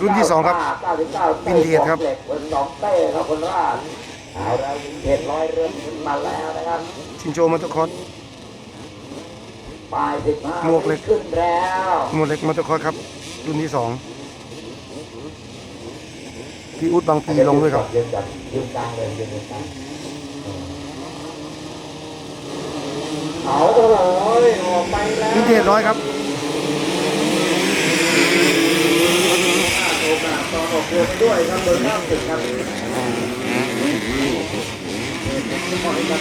รุ่นที่สองครับ99วินเทจครับเหล็กบนสองเต้ครับคนราชเอาแล้ววินเทจร้อยเริ่มขึ้นมาแล้วนะครับชินโจมอเตอร์คอร์สปลายสิบห้าหมวกเหล็กขึ้นแล้วหมวดเล็กมอเตอร์คอร์สครับ รุ่นที่สองพี่อุดบางพีลงด้วยครับยืนจับยืนกลางเลยยืนกลางเอาโอ้โหออกไปแล้ววินเทจร้อยครับ โอกา สตอนออกด้วยครับเบอร์เก้าสิบครับปล่อยครับ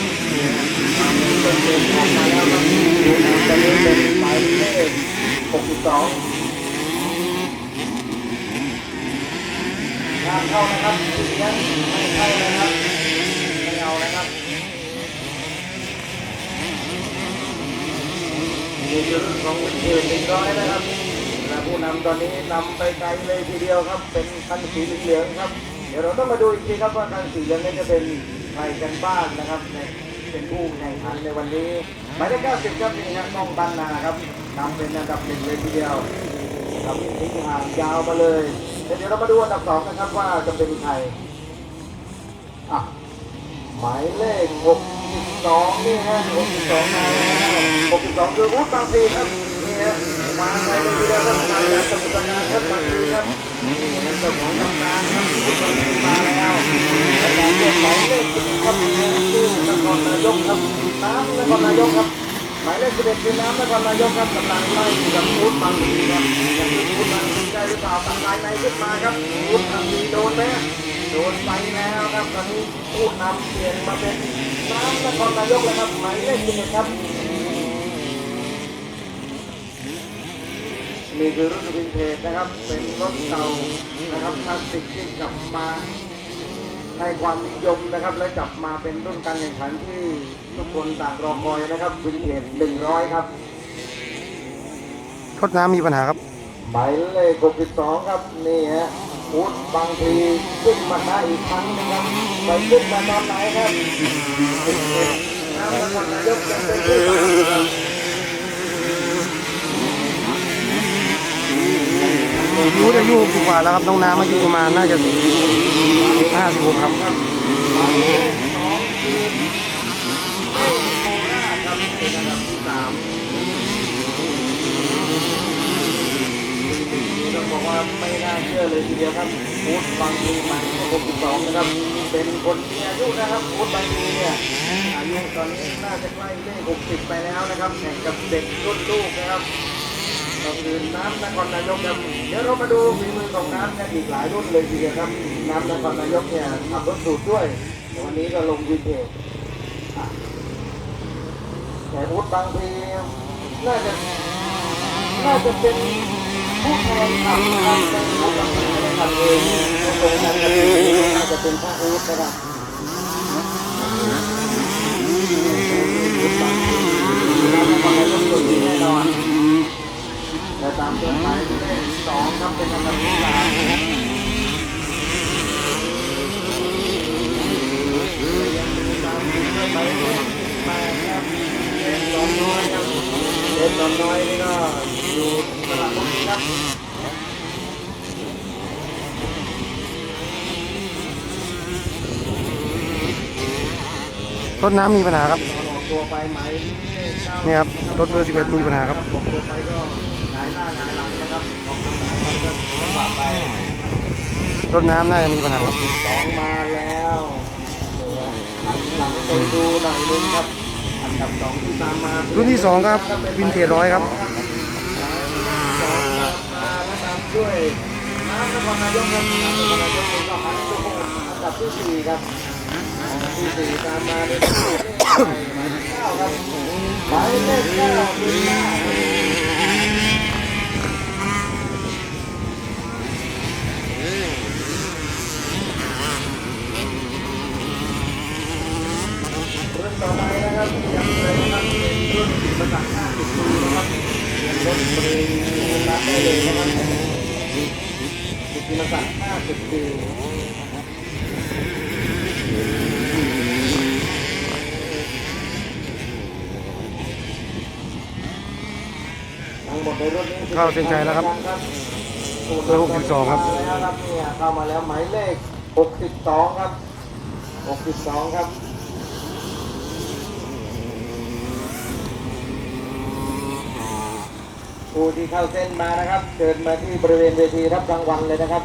เป็นเกมออกมาแล้วครับดูนะตอนนี้เป็นหมายเลขหกสิบสองทางเข้านะครับเสียงไม่เข้านะครับไม่เอานะครับนี่คือรุ่นของวินเทจหนึ่งร้อยนะครับ นำตอนนี้นำไปไกลเลยทีเดียวครับ เป็นคันสีเหลืองครับ เดี๋ยวเราต้องมาดูอีกทีครับว่าคันสีเหลืองนี้จะเป็นใครกันบ้างนะครับในเป็นผู้แข่งขันในวันนี้หมายเลข90ครับนี่ฮะน้องบันนาครับนำเป็นอันดับหนึ่งเลยทีเดียวครับทิ้งห่างยาวมาเลยเดี๋ยวเรามาดูอันดับสองนะครับว่าจะเป็นใครอะหมายเลข62นี่ฮะ62มาแล้ว62คืองนี่ฮะมาใช้ในวิดีโองนจากสมุทรปราการครับบางครับนี่ฮะเจ้างทำงานครับ หมายเลข11ครับชื่อนครนายกครับน้ำนครนายกครับหมายเลข11คือน้ำนครนายกครับกำลังไล่กับวุฒิบางพลีครับยังมีวุฒิบางพลีได้หรือเปล่าตัดลายในขึ้นมาครับวุฒิบางพลีโดนไหมโดนไปแล้วครับตอนนี้ผู้นำเปลี่ยนมาเป็นน้ำนครนายกแล้วครับหมายเลขสิบเอ็ดครับ นี่คือรถวินเทจนะครับ เป็นรถเก่านะครับคลาสสิกที่กลับมาให้ความนิยมนะครับ และกลับมาเป็นรุ่นการแข่งขันที่ทุกคนต่างรอคอยนะครับวินเทจหนึ่งร้อยครับทดน้ำมีปัญหาครับหมายเลข62ครับนี่ฮะพุทธบางทีขึ้นมาได้อีกครั้งหนึงครับไปขึ้นมาตอนไหนครับน้ำนครนายกยังเป็ นที่สามครับยูอายุกว่าแล้วครับน้องน้ำอายุประมาณน่าจะห้าสิบหกครับหมายเลขสองคือเมฆโคราครับเป็นอันดับที่สามต้องบอกว่าไม่น่าเชื่อเลยทีเดียวครับพุทธบางทีหมายเลข62นะครับเป็นคนมีอายุนะครับพุทธบางทีเนี่ยอายุตอนนี้น่าจะใกล้เลข60 ไปแล้วนะครับแข่งกับเด็กรุ่นลูกนะครับ ก็คือน้ำนครนายกครับเดี๋ยวเรามาดูฝีมือของน้ำกันอีกหลายรุ่นเลยทีเดียวครับน้ำนครนายกเนี่ยขับรถสูตรด้วยแต่วันนี้ก็ลงวินเทจแต่พุทบางทีน่าจะน่าจะเป็นผู้แทนขับนะครับเป็นผู้ขับไม่ขับเองตรงนั้นก็น่าจะเป็นพระอู๊ดนะครับเราจะทำให้ต้องสุดที่แน่นอน แต่ตามตัวหมายเลขสองครับเป็นอันดับที่สามนะครับยังมีตามด้วยหมายเลขแปดครับเอ็นสองน้อยครับเอ็กน้อยนี่ก็อยู่ตลาดรถครับทดน้ำมีปัญหาครับตัวไปหมเนี่ครับ รถเบอร์สิบเอ็ดมีปัญหาครับ ออกตัวไปก็หงายหน้าหงายหลังนะครับออกตัวไปก็ลำบากไปรถน้ำน่าจะมีปัญหาครับสองมาแล้วหันหลังไปดูหน่อยนึงครับอันดับสองที่ตามมารุ่นที่สองครับวินเทจร้อยครับสองตามมาแล้วตามด้วยน้ำนครนายกครับน้ำนครนายกเป็นก็หันตัวอันดับที่สี่ครับอันดับที่สี่ตามมาด้วยหมายเลขเก้าครับหมายเลขเก้าคือหน้ารุ่น ต่อไปนะครับยังเป็นครับเป็นรุ่นภาษาห้าสิบนะครับเป็นรถบริรับได้เลยนะครับสิบปีภาษาห้าสิบปีทั้งหมดในรุ่นนี้เข้าเส้นชัยแล้วครับเบอร์62ครับมาแล้วครับเนี่ยเข้ามาแล้วหมายเลข62ครับ62ครับ ผู้ที่เข้าเส้นมานะครับ เดินมาที่บริเวณเวทีรับรางวัลเลยนะครับ